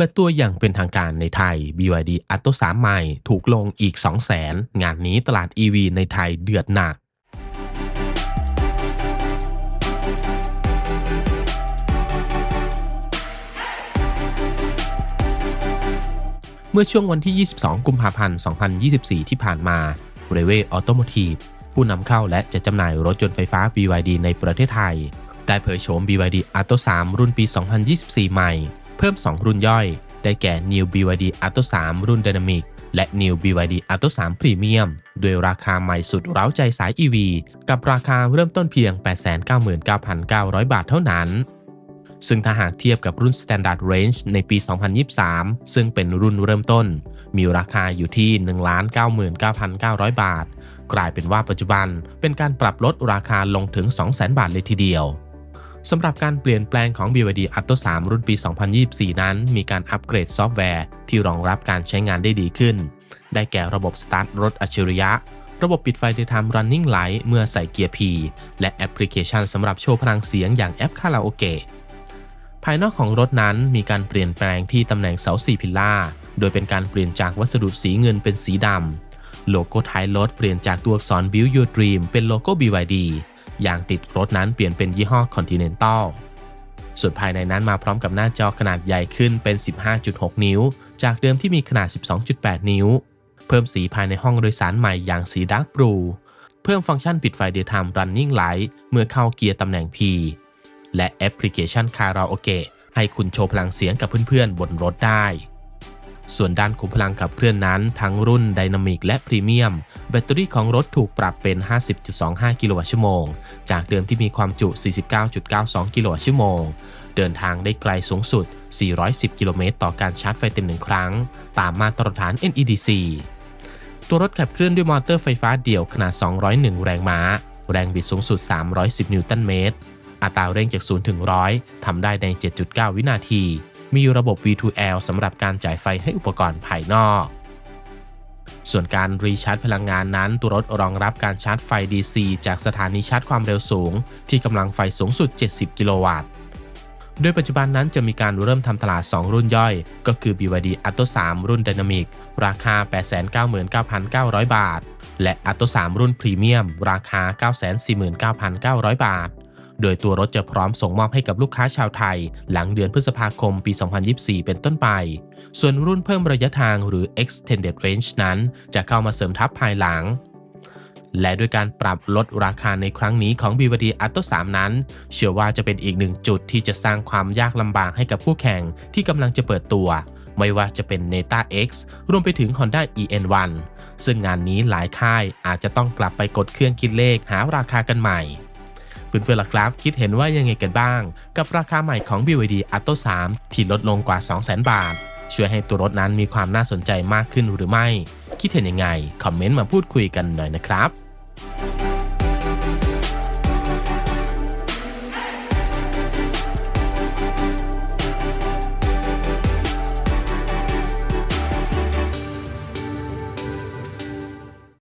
เปิดตัวอย่างเป็นทางการในไทย BYD Atto 3ใหม่ ถูกลงอีก 200,000 งานนี้ตลาด EV ในไทยเดือดหนัก เมื่อช่วงวันที่ 22 กุมภาพันธ์ 2024 ที่ผ่านมา r e v e Automotive ผู้นำเข้าและจะจำหน่ายรถยนต์ไฟฟ้า BYD ในประเทศไทย ได้เผยโฉม BYD Atto 3รุ่นปี 2024 ใหม่ เพิ่ม 2 รุ่นย่อย ได้แก่ New BYD Atto 3 รุ่น Dynamic และ New BYD Atto 3 Premium ด้วยราคาใหม่สุดเร้าใจสาย EV กับราคาเริ่มต้นเพียง 899,900 บาทเท่านั้น ซึ่งถ้าหากเทียบกับรุ่น Standard Range ในปี 2023 ซึ่งเป็นรุ่นเริ่มต้น มีราคาอยู่ที่ 199,900 บาท กลายเป็นว่าปัจจุบันเป็นการปรับลดราคาลงถึง 200,000 บาทเลยทีเดียว สำหรับการเปลี่ยนแปลงของ BYD Atto 3 รุ่นปี 2024 นั้น มีการอัปเกรดซอฟต์แวร์ที่รองรับการใช้งานได้ดีขึ้น ได้แก่ระบบสตาร์ทรถอัจฉริยะ ระบบปิดไฟ Daytime Running Light เมื่อใส่เกียร์ P และแอปพลิเคชันสำหรับโชว์พลังเสียงอย่างแอปคาราโอเกะภายนอกของรถนั้นมีการเปลี่ยนแปลงที่ตำแหน่งเสาสี่พิลล่า โดยเป็นการเปลี่ยนจากวัสดุสีเงินเป็นสีดำโลโก้ท้ายรถเปลี่ยนจากตัวอักษร Build Your Dream เป็นโลโก้ BYD ยางติดรถนั้นเปลี่ยนเป็นยี่ห้อ Continental ส่วนภายในนั้นมาพร้อมกับหน้าจอขนาดใหญ่ขึ้นเป็น 15.6 นิ้ว จากเดิมที่มีขนาด 12.8 นิ้ว เพิ่มสีภายในห้องโดยสารใหม่อย่างสีดาร์กบลูเพิ่มฟังก์ชันปิดไฟ Daytime Running Light เมื่อเข้าเกียร์ตำแหน่ง P และแอปพลิเคชันคาราโอเกะให้คุณโชว์พลังเสียงกับเพื่อนๆบนรถได้ ส่วนด้านขุมพลังขับเคลื่อนนั้น ทั้งรุ่นไดนามิกและพรีเมียม แบตเตอรี่ของรถถูกปรับเป็น 50.25 กิโลวัตต์ชั่วโมง จากเดิมที่มีความจุ 49.92 กิโลวัตต์ชั่วโมง เดินทางได้ไกลสูงสุด 410 กิโลเมตรต่อการชาร์จไฟเต็มหนึ่งครั้ง ตามมาตรฐาน NEDC ตัวรถขับเคลื่อนด้วยมอเตอร์ไฟฟ้าเดี่ยวขนาด 201 แรงม้า แรงบิดสูงสุด 310 นิวตันเมตร อัตราเร่งจาก 0 ถึง 100 ทำได้ใน 7.9 วินาที มีระบบ V2L สำหรับการจ่ายไฟให้อุปกรณ์ภายนอก ส่วนการรีชาร์จพลังงานนั้น ตัวรถรองรับการชาร์จไฟ DC จากสถานีชาร์จความเร็วสูง ที่กำลังไฟสูงสุด 70 กิโลวัตต์โดยปัจจุบันนั้นจะมีการเริ่มทำตลาด 2 รุ่นย่อย ก็คือ BYD Atto 3 รุ่น Dynamic ราคา 899,900 บาท และ Atto 3 รุ่น Premium ราคา 949,900 บาท โดยตัวรถจะพร้อมส่งมอบให้กับลูกค้าชาวไทย หลังเดือนพฤษภาคมปี 2024 เป็นต้นไป ส่วนรุ่นเพิ่มระยะทางหรือ Extended Range นั้นจะเข้ามาเสริมทับภายหลังและด้วยการปรับลดราคาในครั้งนี้ของ BYD Atto 3 นั้น เชื่อว่าจะเป็นอีกหนึ่งจุดที่จะสร้างความยากลำบากให้กับผู้แข่งที่กำลังจะเปิดตัว ไม่ว่าจะเป็น Neta X รวมไปถึง Honda EN1 ซึ่งงานนี้หลายค่ายอาจจะต้องกลับไปกดเครื่องคิดเลขหาราคากันใหม่ เพื่อนๆล่ะครับคิดเห็นว่ายังไงกันบ้าง กับราคาใหม่ของ BYD Atto 3 ที่ลดลงกว่า 200,000 บาท ช่วยให้ตัวรถนั้นมีความน่าสนใจมากขึ้นหรือไม่ คิดเห็นยังไง คอมเมนต์มาพูดคุยกันหน่อยนะครับ